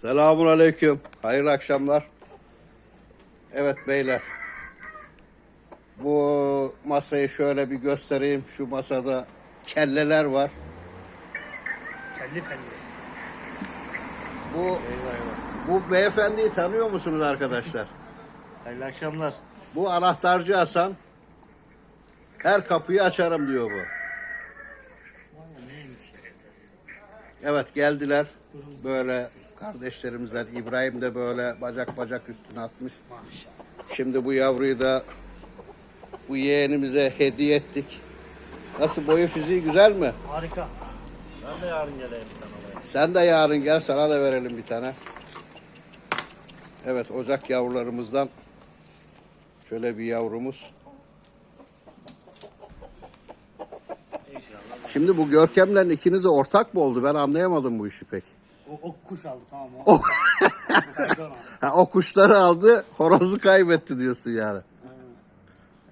Selamun aleyküm. Hayırlı akşamlar. Evet beyler. Bu masayı şöyle bir göstereyim. Şu masada kelleler var. Kelli felli. Bu bu beyefendiyi tanıyor musunuz arkadaşlar? Hayırlı akşamlar. Bu anahtarcı Hasan. Her kapıyı açarım diyor bu. Evet geldiler. Böyle kardeşlerimizden İbrahim de böyle bacak bacak üstüne atmış. Şimdi bu yavruyu da bu yeğenimize hediye ettik. Nasıl boyu fiziği güzel mi? Harika. Ben de yarın geleyim sana. Sen de yarın gel sana da verelim bir tane. Evet ocak yavrularımızdan şöyle bir yavrumuz. Şimdi bu Görkem'le ikiniz ortak mı oldu? Ben anlayamadım bu işi pek. O, o kuş aldı tamam o. Ha, o kuşları aldı, horozu kaybetti diyorsun yani.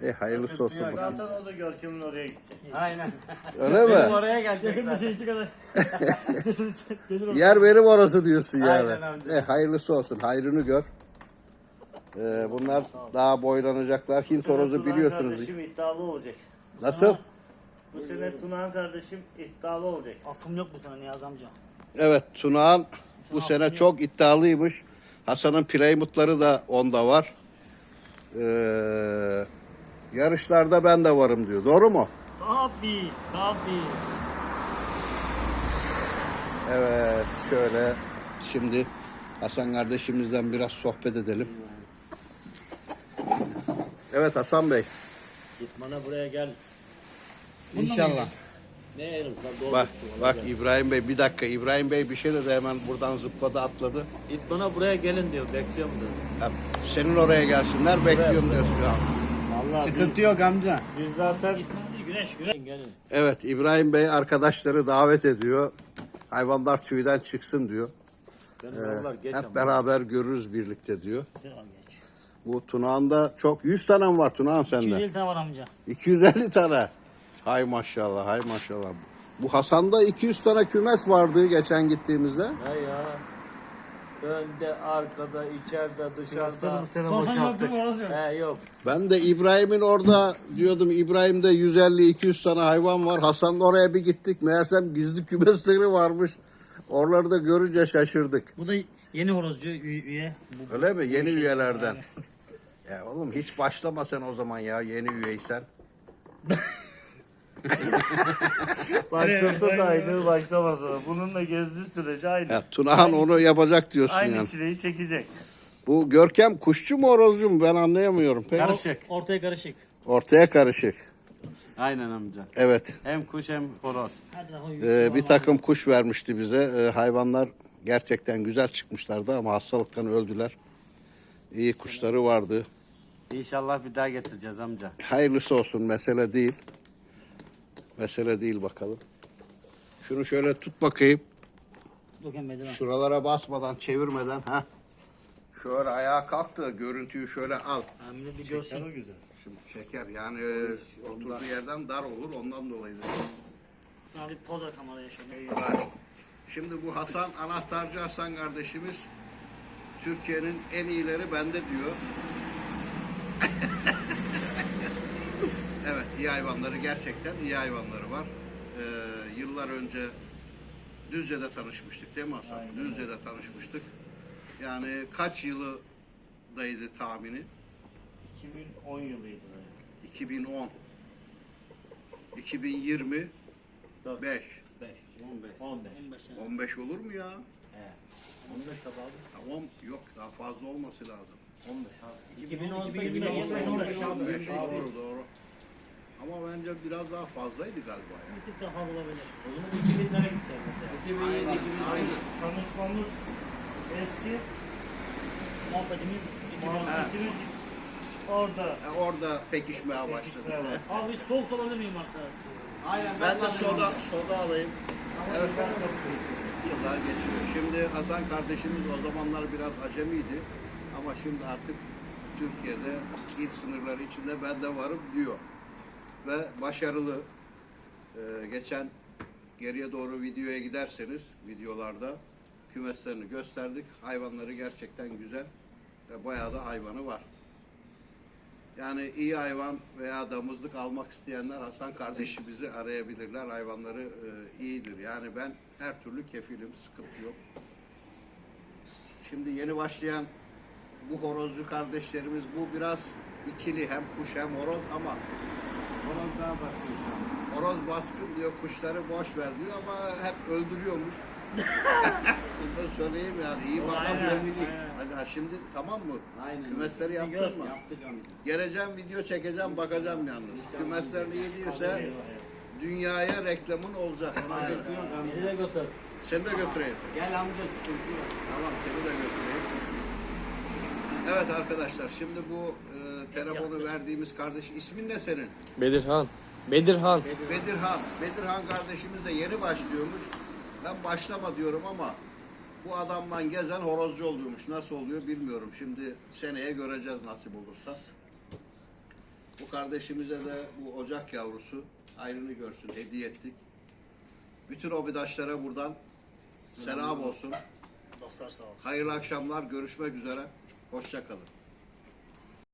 E hayırlısı olsun bakalım. Zaten o da Görkem'in oraya gidecek. Aynen. Öyle mi? Oraya gelecekler. Yakında şey. Gelir o. Yer benim orası diyorsun yani. Aynen amca. E hayırlısı olsun, hayrını gör. E, bunlar daha boylanacaklar. Hint horozu biliyorsunuz. kardeşim iddialı olacak. Nasıl? Bu sene Tunağan kardeşim iddialı olacak. Affım yok mu sana Niyaz amca? Evet Tunağan bu sene çok iddialıymış. Hasan'ın Playmut'ları da onda var. Ee, yarışlarda ben de varım diyor. Doğru mu? Tabii tabii. Evet şöyle şimdi Hasan kardeşimizden biraz sohbet edelim. Evet Hasan Bey Git bana buraya gel. İnşallah. Ne doğru. bak bak İbrahim Bey bir dakika İbrahim Bey bir şey dedi hemen buradan zıpladı atladı. Git bana buraya gelin diyor. Bekliyorum diyor. Ha, Senin oraya gelsinler bekliyorum diyorsun. ya. Allah Sıkıntı yok amca. biz, zaten güneş güneş. gelin. Evet İbrahim Bey arkadaşları davet ediyor. Hayvanlar tüyden çıksın diyor. Benim yollar geç Hep ama. beraber görürüz birlikte diyor. Güzel abi geç. Bu Tunağan'da çok 100 tane mi var Tunağan sende? 250 tane var amca. 250 tane. Hay maşallah, hay maşallah. Bu Hasan'da 200 tane kümes vardı geçen gittiğimizde. Ne ya? Önde, arkada, içeride, dışarıda. Sorsan yoktu mu orası yok. He yok. Ben de İbrahim'in orada diyordum İbrahim'de 150-200 tane hayvan var. Hasan'la oraya bir gittik. Meğersem gizli kümesleri varmış. Oraları da görünce şaşırdık. Bu da yeni horozcu üye. üye. Bu, Öyle mi? Yeni şey- üyelerden. Ya oğlum hiç başlama sen o zaman ya yeni üyeysen. Başlasa da aynı, başlamasa da. Bununla gezdiği sürece aynı. Ya Tunahan onu yapacak diyorsun Aynı yani. sineği çekecek. Bu Görkem kuşçu mu horozcu mu ben anlayamıyorum. Pek Karışık. Ortaya karışık. ortaya karışık. Aynen amca. Evet. Hem kuş hem horoz. Ee, bir takım kuş vermişti bize. Ee, hayvanlar gerçekten güzel çıkmışlardı ama hastalıktan öldüler. İyi kuşları vardı. İnşallah bir daha getireceğiz amca. Hayırlısı olsun mesele değil. Mesele değil bakalım. Şunu şöyle tut bakayım. Şuralara basmadan, çevirmeden. ha. Şöyle ayağa kalk da görüntüyü şöyle al. Ha, millet bir görsün. güzel. Şimdi çeker yani e, oturduğu yerden dar olur ondan dolayı. Sana bir poz ver kameraya şöyle. Şimdi bu Hasan, anahtarcı Hasan kardeşimiz Türkiye'nin en iyileri bende diyor. İyi hayvanları gerçekten iyi hayvanları var. Ee, yıllar önce Düzce'de tanışmıştık değil mi Hasan? Düzce'de tanışmıştık. Yani kaç yılıdaydı tahmini? 2010 yılıydı. 2010. 2020 Dört. 5. 5. 15. 15. 15 sene. 15 olur mu ya? He. 15 tabi abi. Ya on- yok daha fazla olması lazım. 15 abi. 2010, 2025, 2025, 15 doğru doğru. Ama bence biraz daha fazlaydı galiba ya. Bir tık daha fazla olabilir. O zaman 2000'lere gitti mesela. Aynen, aynen. Tanışmamız eski. Muhabbetimiz 2010. Muhabbetimiz orada. Ya orada pekişmeye başladı. Evet. Abi soğuk su alabilir miyim varsa? Aynen Ben de soda soda alayım. Evet. Ben su içiyorum. Yıllar geçiyor. Şimdi Hasan kardeşimiz o zamanlar biraz acemiydi. Ama şimdi artık Türkiye'de il sınırları içinde ben de varım diyor. Ve başarılı. Ee, geçen geriye doğru videoya giderseniz videolarda kümeslerini gösterdik. Hayvanları gerçekten güzel ve bayağı da hayvanı var. Yani iyi hayvan veya damızlık almak isteyenler Hasan kardeşimizi arayabilirler. Hayvanları e, iyidir. Yani ben her türlü kefilim, sıkıntı yok. Şimdi yeni başlayan bu horozcu kardeşlerimiz bu biraz ikili hem kuş hem horoz ama Horoz daha basın şu an. horoz baskın diyor kuşları boş ver diyor ama hep öldürüyormuş. Bunu da söyleyeyim yani iyi bakamıyor. Aynen, aynen. Hadi ha şimdi tamam mı? Aynen. Kümesleri Gör, yaptın mı? Yaptık amca. Geleceğim video çekeceğim bakacağım yalnız. Kümeslerini iyi değilse dünyaya reklamın olacak. Ona göre. Yok. Nereye götür? Seni de götüreyim. Gel amca sıkıntı yok. Tamam seni de götüreyim. Evet arkadaşlar şimdi bu e, telefonu verdiğimiz kardeş ismin ne senin? Bedirhan. Bedirhan. Bedirhan. Bedirhan kardeşimiz de yeni başlıyormuş. Ben başlama diyorum ama bu adamla gezen horozcu oluyormuş. Nasıl oluyor bilmiyorum. Şimdi seneye göreceğiz nasip olursa. Bu kardeşimize de bu ocak yavrusu ayrını görsün hediye ettik. Bütün obidaşlara buradan selam olsun. Dostlar sağ olsun. Hayırlı akşamlar. Görüşmek üzere. Hoşça kalın.